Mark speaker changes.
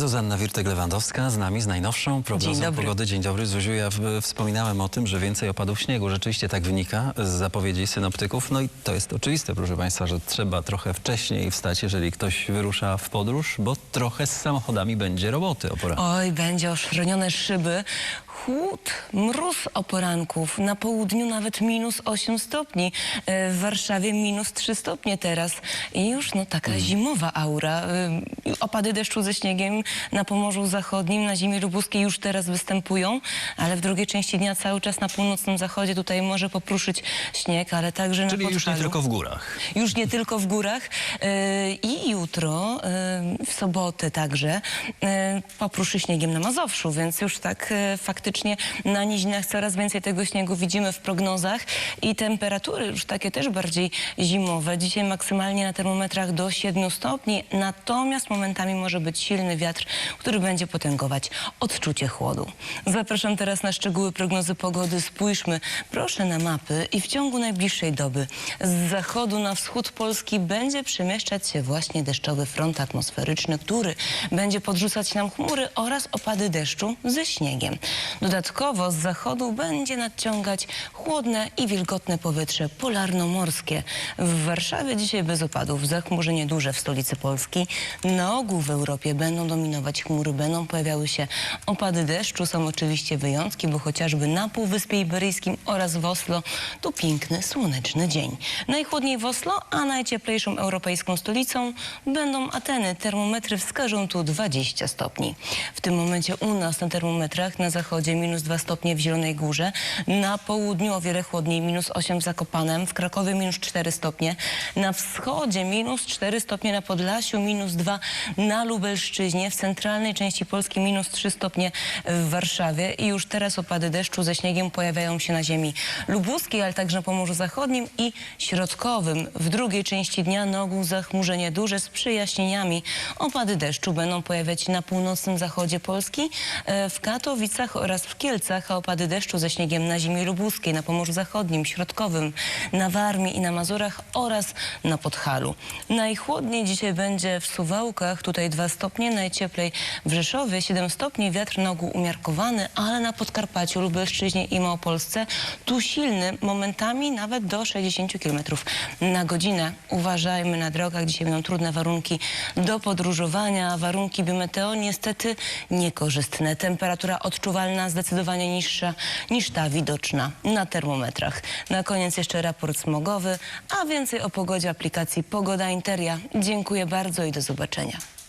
Speaker 1: Zuzanna Wirtek-Lewandowska z nami z najnowszą prognozą
Speaker 2: Dzień
Speaker 1: pogody. Dzień dobry. Zuziu, ja wspominałem o tym, że więcej opadów śniegu. Rzeczywiście tak wynika z zapowiedzi synoptyków. No i to jest oczywiste, proszę Państwa, że trzeba trochę wcześniej wstać, jeżeli ktoś wyrusza w podróż, bo trochę z samochodami będzie roboty o poranku.
Speaker 2: Oj, będzie oszronione szyby. Chłód, mróz o poranków. Na południu nawet minus 8 stopni. E, W Warszawie minus 3 stopnie teraz. I już no taka zimowa aura. E, Opady deszczu ze śniegiem na Pomorzu Zachodnim, na ziemi lubuskiej już teraz występują, ale w drugiej części dnia cały czas na północnym zachodzie tutaj może popruszyć śnieg, ale także
Speaker 1: Czyli
Speaker 2: na
Speaker 1: już nie tylko w górach.
Speaker 2: Już nie tylko w górach. Yy, I jutro, w sobotę także, popruszy śniegiem na Mazowszu, więc już tak yy, faktycznie na nizinach coraz więcej tego śniegu widzimy w prognozach i temperatury już takie też bardziej zimowe. Dzisiaj maksymalnie na termometrach do 7 stopni, natomiast momentami może być silny wiatr, który będzie potęgować odczucie chłodu. Zapraszam teraz na szczegóły prognozy pogody. Spójrzmy proszę na mapy i w ciągu najbliższej doby z zachodu na wschód Polski będzie przemieszczać się właśnie deszczowy front atmosferyczny, który będzie podrzucać nam chmury oraz opady deszczu ze śniegiem. Dodatkowo z zachodu będzie nadciągać chłodne i wilgotne powietrze polarno-morskie. W Warszawie dzisiaj bez opadów, zachmurzenie duże w stolicy Polski. Na ogół w Europie będą dominować chmury, będą pojawiały się opady deszczu. Są oczywiście wyjątki, bo chociażby na Półwyspie Iberyjskim oraz w Oslo to piękny, słoneczny dzień. Najchłodniej w Oslo, a najcieplejszą europejską stolicą będą Ateny. Termometry wskażą tu 20 stopni. W tym momencie u nas na termometrach na zachodzie minus 2 stopnie w Zielonej Górze, na południu o wiele chłodniej minus 8 w Zakopanem, w Krakowie minus 4 stopnie, na wschodzie minus 4 stopnie na Podlasiu, minus 2 na Lubelszczyźnie, w centralnej części Polski minus 3 stopnie w Warszawie i już teraz opady deszczu ze śniegiem pojawiają się na ziemi lubuskiej, ale także na Pomorzu Zachodnim i Środkowym. W drugiej części dnia na ogół zachmurzenie duże z przyjaśnieniami. Opady deszczu będą pojawiać się na północnym zachodzie Polski, e, w Katowicach oraz w Kielcach, a opady deszczu ze śniegiem na ziemi lubuskiej, na Pomorzu Zachodnim, Środkowym, na Warmii i na Mazurach oraz na Podhalu. Najchłodniej dzisiaj będzie w Suwałkach, tutaj 2 stopnie, najcieplej w Rzeszowie, 7 stopni, wiatr na ogół umiarkowany, ale na Podkarpaciu, Lubelszczyźnie i Małopolsce tu silny, momentami nawet do 60 km na godzinę. Uważajmy na drogach, dzisiaj będą trudne warunki do podróżowania, warunki biometeo niestety niekorzystne. Temperatura odczuwalna zdecydowanie niższa niż ta widoczna na termometrach. Na koniec jeszcze raport smogowy, a więcej o pogodzie aplikacji Pogoda Interia. Dziękuję bardzo i do zobaczenia.